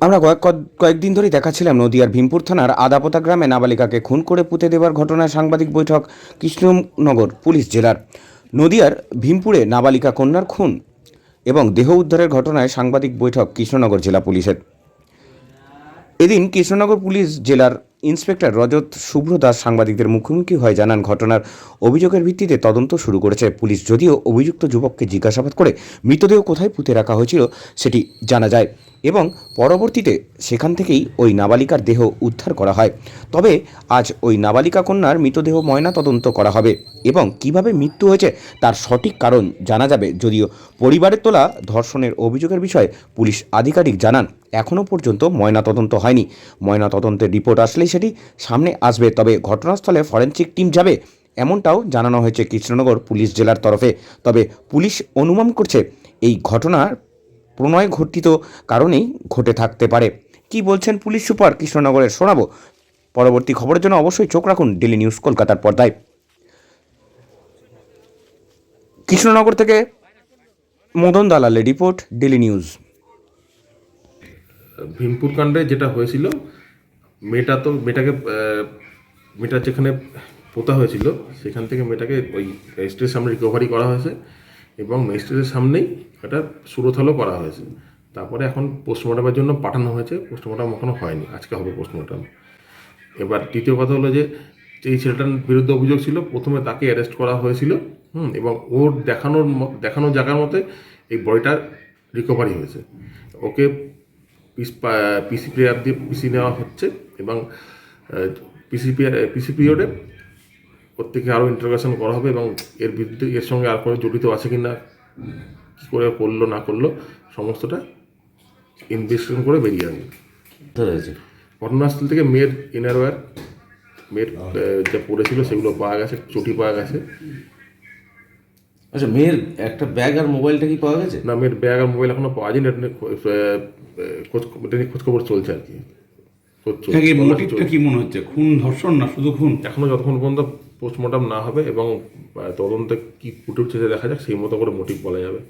আমরা কয়েক কয়েকদিন ধরেই দেখাচ্ছিলাম নদিয়ার ভীমপুর থানার আদাপোতা গ্রামে নাবালিকাকে খুন করে পুঁতে দেওয়ার ঘটনায় সাংবাদিক বৈঠক, কৃষ্ণনগর পুলিশ জেলার। নদিয়ার ভীমপুরে নাবালিকা কন্যার খুন এবং দেহ উদ্ধারের ঘটনায় সাংবাদিক বৈঠক, কৃষ্ণনগর জেলা পুলিশের। এদিন কৃষ্ণনগর পুলিশ জেলার ইন্সপেক্টর রজত শুভ্র দাস সাংবাদিকদের মুখোমুখি হয়ে জানান, ঘটনার অভিযোগের ভিত্তিতে তদন্ত শুরু করেছে পুলিশ। যদিও অভিযুক্ত যুবককে জিজ্ঞাসাবাদ করে মৃতদেহ কোথায় পুঁতে রাখা হয়েছিল সেটি জানা যায়। এবং পরবর্তীতে সেখান থেকেই ওই নাবালিকার দেহ উদ্ধার করা হয়। তবে আজ ওই নাবালিকা কন্যার মৃতদেহ ময়না তদন্ত করা হবে এবং কীভাবে মৃত্যু হয়েছে তার সঠিক কারণ জানা যাবে যদিও পরিবারের তোলা ধর্ষণের অভিযোগের বিষয়ে পুলিশ আধিকারিক জানান এখনও পর্যন্ত ময়না তদন্ত হয়নি। ময়না তদন্তের রিপোর্ট আসলেই সেটি সামনে আসবে, তবে ঘটনাস্থলে ফরেনসিক টিম যাবে এমনটাও জানানো হয়েছে কৃষ্ণনগর পুলিশ জেলার তরফে। তবে পুলিশ অনুমান করছে, এই ঘটনার প্রণয় ঘটিত কারণেই ঘটে থাকতে পারে। কি বলছেন পুলিশ সুপার? কৃষ্ণনগরের শোনাবো। পরবর্তী খবরের জন্য অবশ্যই চোখ রাখুন ডেলি নিউজ কলকাতার পর্দায়। কৃষ্ণনগর থেকে মদন দালালের রিপোর্ট ডেলি নিউজ ভীমপুর কাণ্ডে যেটা হয়েছিল মেয়েটা তো মেয়েটাকে আহ, মেয়েটা যেখানে পোতা হয়েছিল সেখান থেকে মেয়েটাকে ওই ম্যাজিস্ট্রেটের সামনে রিকভারি করা হয়েছে। এবং ম্যাজিস্ট্রেটের সামনেই এটা সুরথালও করা হয়েছে। তারপরে এখন পোস্টমর্টমের জন্য পাঠানো হয়েছে পোস্টমর্টম এখনও হয়নি, আজকে হবে পোস্টমর্টম এবার দ্বিতীয় কথা হলো যে, এই ছেলেটার বিরুদ্ধে অভিযোগ ছিল, প্রথমে তাকে অ্যারেস্ট করা হয়েছিল, হুম, এবং ওর দেখানোর দেখানোর জায়গার মতে এই বডিটা রিকভারি হয়েছে। ওকে পিস পিসি প্লেয়ার দিয়ে পিসি নেওয়া হচ্ছে এবং পিসি পিসি পিরিয়ডে ওর থেকে আরও ইন্টারোগেশন করা হবে এবং এর বিরুদ্ধে এর সঙ্গে আর কোনো জড়িত আছে কি না কী করে করল না করল সমস্তটা ইনভেস্টিগেশন করে বেরিয়ে আসবে ঘটনাস্থল থেকে মেয়ের ইনারওয়্যার মেয়ের যা পড়েছিল সেগুলো পাওয়া গেছে চটি পাওয়া গেছে। আচ্ছা মেয়ের একটা ব্যাগ আর মোবাইলটা কি পাওয়া গেছে? না মেয়ের ব্যাগ আর মোবাইল এখনও পাওয়া যায়নি এটা নিয়ে খোঁজ এটা নিয়ে খোঁজখবর চলছে আর। মোটিভটা কি মনে হচ্ছে? খুন ধর্ষণ না শুধু খুন? এখনও যতক্ষণ পর্যন্ত পোস্টমর্টম না হবে এবং তদন্তে কি ফুটে উঠছে দেখা যাক, সেই মতো করে মোটিভ বলা যাবে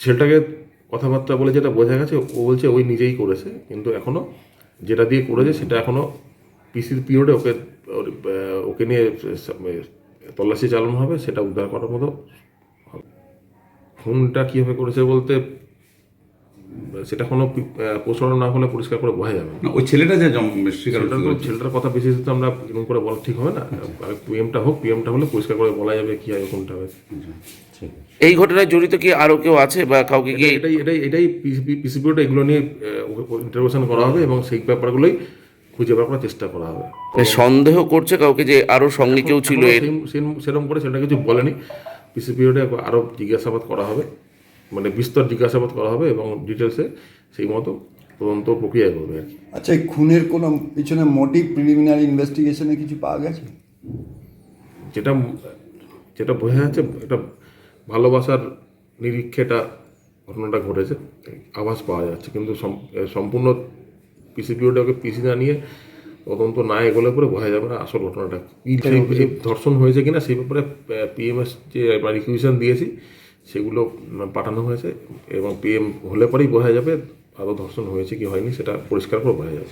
ছেলেটাকে কথাবার্তা বলে যেটা বোঝা গেছে, ও বলছে ওই নিজেই করেছে, কিন্তু এখনও যেটা দিয়ে করেছে সেটা এখনও পিসির পিরিয়ডে ওকে ওকে নিয়ে তল্লাশি চালানো হবে, সেটা উদ্ধার করার মতো। খুনটা কীভাবে করেছে বলতে সেটা কোনো পোস্টমর্টম না হলে পরিষ্কার করে বোঝা যাবে না। ওই ছেলেটা যে স্বীকার ছেলেটার কথা বেশি তো আমরা এরকম করে বলা ঠিক হবে না। পিএমটা হোক পিএমটা হলে পরিষ্কার করে বলা যাবে কি হবে কোনটা হবে। এই ঘটনায় জড়িত কি আরও কেউ আছে বা কাউকে কি এটাই এটাই এটাই পিসিপিওটা এগুলো নিয়ে ইন্টারভেশন করা হবে এবং সেই ব্যাপারগুলোই খুঁজে বার করার চেষ্টা করা হবে। সন্দেহ করছে কাউকে যে আরও সঙ্গে কেউ ছিল সেরকম করে সেটা কিছু বলেনি। পিসিপিওটা আরও জিজ্ঞাসাবাদ করা হবে। মানে বিস্তর জিজ্ঞাসাবাদ করা হবে এবং ডিটেলসে সেই মতো তদন্ত প্রক্রিয়া করবে আর কি। আচ্ছা এই খুনের কোনো পিছনে মোটিভ প্রিলিমিনারি ইনভেস্টিগেশনে কিছু পাওয়া গেছে? যেটা যেটা বোঝা যাচ্ছে এটা ভালোবাসার নিরীক্ষে এটা ঘটনাটা ঘটেছে আভাস পাওয়া যাচ্ছে। কিন্তু সম্পূর্ণ পিসিপিওটাকে পিসি না নিয়ে তদন্ত না এগোলে পরে বোঝা যাবে না আসল ঘটনাটা ধর্ষণ হয়েছে কিনা সেই ব্যাপারে পিএমএস যে রিকুইশন দিয়েছি সেগুলো পাঠানো হয়েছে এবং পিএম হলে পরেই বোঝা যাবে আরও ধর্ষণ হয়েছে কি হয়নি সেটা পরিষ্কার করে বোঝা যাবে।